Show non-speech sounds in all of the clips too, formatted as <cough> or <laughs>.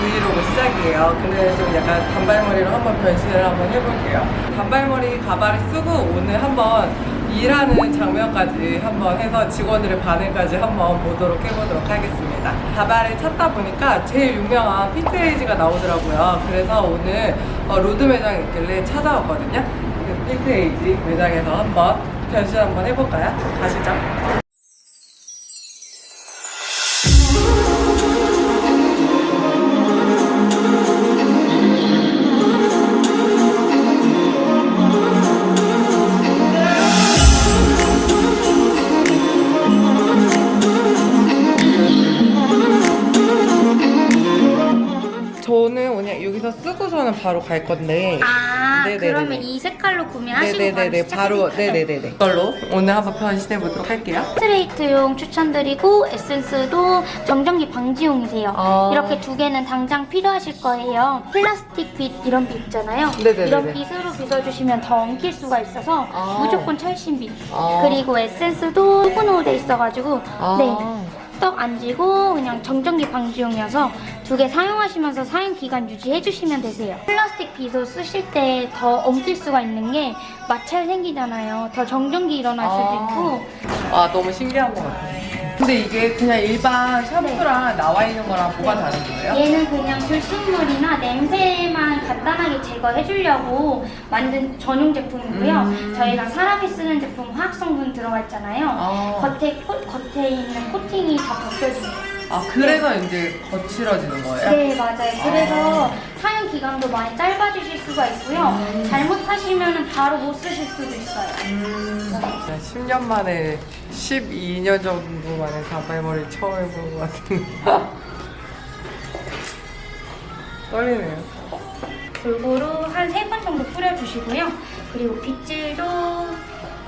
브이로그 시작이에요. 근데 좀 약간 단발머리로 한번 변신을 한번 해볼게요. 단발머리 가발을 쓰고 오늘 한번 일하는 장면까지 한번 해서 직원들의 반응까지 한번 보도록 해보도록 하겠습니다. 가발을 찾다 보니까 제일 유명한 피트에이지가 나오더라고요. 그래서 오늘 어, 로드 매장에 있길래 찾아왔거든요. 그 피트에이지 매장에서 한번 변신 한번 해볼까요? 가시죠. 쓰고서는 바로 갈 건데. 아 네네네네. 그러면 이 색깔로 구매하시고 네네네네 바로 네네네네 이걸로 오늘 한번 변신해 보도록 할게요. 스트레이트용 추천드리고 에센스도 정전기 방지용이세요. 아. 이렇게 두 개는 당장 필요하실 거예요. 플라스틱 빛 이런 빛 있잖아요. 네네네네. 이런 빛으로 빗어주시면 더 엉킬 수가 있어서 아. 무조건 철심 빛. 아. 그리고 에센스도 소분으로 돼 있어가지고 아. 네. 떡안 지고 그냥 정전기 방지용이어서 두 개 사용하시면서 사용 기간 유지해 주시면 되세요. 플라스틱 빗을 쓰실 때 더 엉킬 수가 있는 게 마찰 생기잖아요. 더 정전기 일어날 수도 아. 있고 아 너무 신기한 것 같아요. 근데 이게 그냥 일반 샴푸랑 나와 있는 거랑 뭐가 다른 거예요? 얘는 그냥 불순물이나 냄새만 간단하게 제거해 주려고 만든 전용 제품이고요. 음. 저희가 사람이 쓰는 제품 화학 성분 들어가 있잖아요. 아. 겉에 코, 겉에 있는 코팅이 다 벗겨져요. 아 그래서 이제 거칠어지는 거예요? 네, 맞아요. 그래서 사용 기간도 많이 짧아지실 수가 있고요. 음. 잘못하시면 바로 못 쓰실 수도 있어요. 음, 10년 만에 12년 정도 만에 단발머리 처음 해보는 것 같은데 <laughs> 떨리네요. 골고루 한 세 번 정도 뿌려주시고요. 그리고 빗질도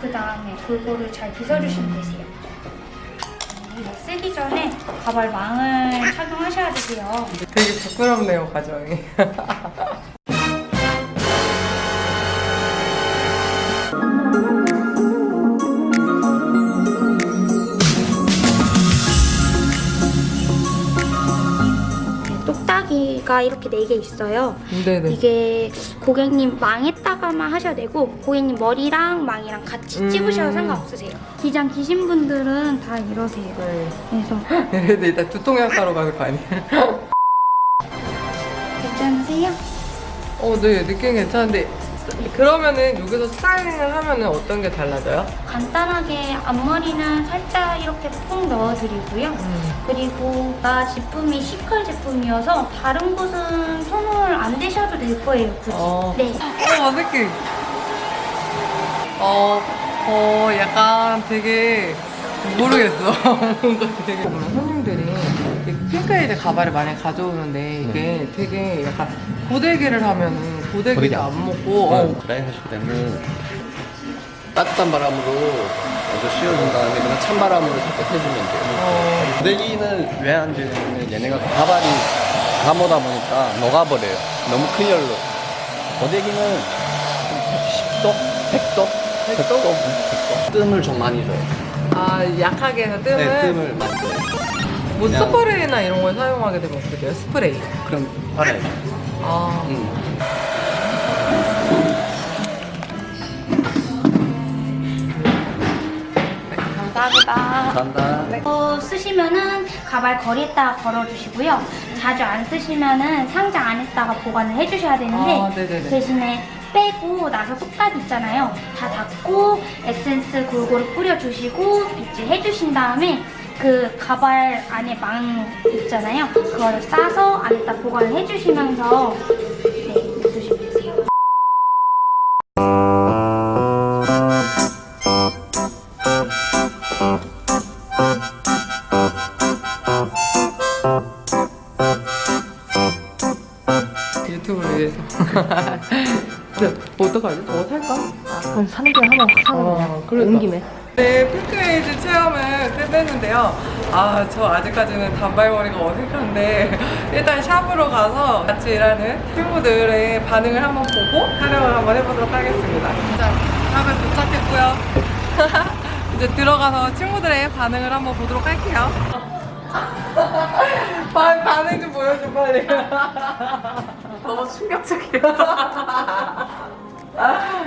그 다음에 골고루 잘 빗어주시면 되세요. 쓰기 전에 가발망을 착용하셔야 되세요. 되게 부끄럽네요 과정이. <laughs> 똑딱이가 이렇게 네 개 있어요. 네네. 이게 고객님 망에다가만 하셔야 되고 고객님 머리랑 망이랑 같이 음. 찝으셔도 상관없으세요. 기장 기신 분들은 다 이러세요. 네. 그래서 얘네들 <laughs> 일단 두통약 사러 가는 거 아니에요? <laughs> 괜찮으세요? 어, 네, 느낌 괜찮은데 그러면은 여기서 스타일링을 하면은 어떤 게 달라져요? 간단하게 앞머리는 살짝 이렇게 푹 넣어드리고요. 음. 그리고 나 제품이 시컬 제품이어서 다른 곳은 손을 안 대셔도 될 거예요, 굳이. 어. 네. 어, 어색해. 어, 어, 약간 되게 모르겠어. <laughs> 뭔가 되게 보면 손님들이 이 핑크에이드 가발을 많이 가져오는데 이게 되게 약간 고데기를 하면은 고데기를 고데기 안안 먹고 어, 어, 드라이 하실 때는 따뜻한 바람으로 먼저 씌워준 다음에 그냥 찬 바람으로 살짝 해주면 돼요. 어, 고데기는 왜 안 되냐면 얘네가 가발이 감오다 보니까 녹아버려요. 너무 큰 열로. 고데기는 10도? 100도? 100도? 100도? 뜸을 좀 많이 줘요. 아, 약하게 해서 뜸을 네, 뜸을 줘요. 뭐 그냥- 스프레이나 이런 걸 사용하게 되면 어떻게 돼요? 스프레이. 그럼 빨아요. 아, 음. 네, 감사합니다. 감사합니다. 어, 쓰시면은 가발 거리에다가 걸어주시고요. 자주 안 쓰시면은 상자 안에다가 보관을 해주셔야 되는데 아, 네네네. 대신에 빼고 나서 뚝딱 있잖아요. 다 닫고 에센스 골고루 뿌려주시고 빗질 해주신 다음에 그 가발 안에 망 있잖아요. 그거를 싸서 안에다 보관을 해주시면서 네, 놔두시면 되세요. 유튜브를 위해서. <laughs> 근데 어떡하지? 뭐 살까? 그럼 사는 게 하나 확 사는 거야. 어, 그러니까. 온 김에. 네, 핑크에이즈 체험을 끝냈는데요. 아, 저 아직까지는 단발머리가 어색한데, <laughs> 일단 샵으로 가서 같이 일하는 친구들의 반응을 한번 보고 촬영을 한번 해보도록 하겠습니다. 자, 샵에 도착했고요. <laughs> 이제 들어가서 친구들의 반응을 한번 보도록 할게요. <laughs> 반, 반응 좀 보여줘, 빨리. 너무 충격적이야. <laughs>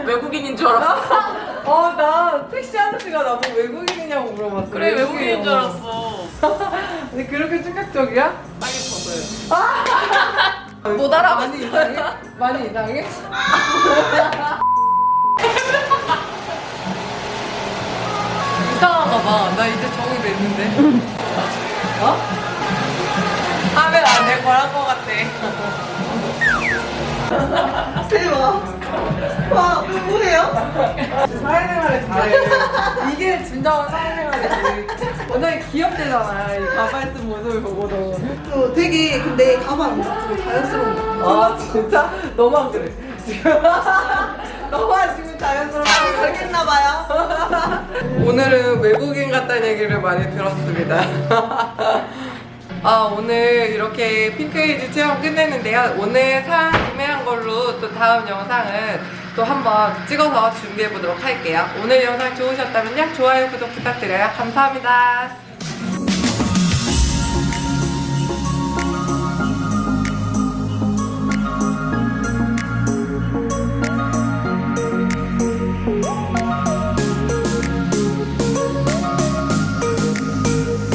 외국인인 줄 알았어. <laughs> 어, 나 택시 아저씨가 나보고 외국인이냐고 물어봤어. 그래, 외국인인 줄. 알았어. <laughs> 근데 그렇게 충격적이야? 빨리 쳤어요. 못 알아봤어. 많이 이상해? 많이 이상해? 이상한가 봐. 나 이제 정이 됐는데. 어? 하면 안될 거랄 것 같아. 대박. 와, 누구예요? 사회생활을 잘해. 이게 진정한 사회생활이지. 완전히 귀엽대잖아. 이 가발 쓴 모습을 보고도. 어, 되게 근데 잡고 자연스러운 거. 아 진짜? 너만 그래 너만 지금 <laughs> 자연스럽게 그렇겠나 봐요. <laughs> 오늘은 외국인 같다는 얘기를 많이 들었습니다 <laughs> 아 오늘 이렇게 핑크에이지 체험 끝냈는데요. 오늘 상 구매한 걸로 또 다음 영상은 또 한번 찍어서 준비해 보도록 할게요. 오늘 영상 좋으셨다면요. 좋아요 구독 부탁드려요. 감사합니다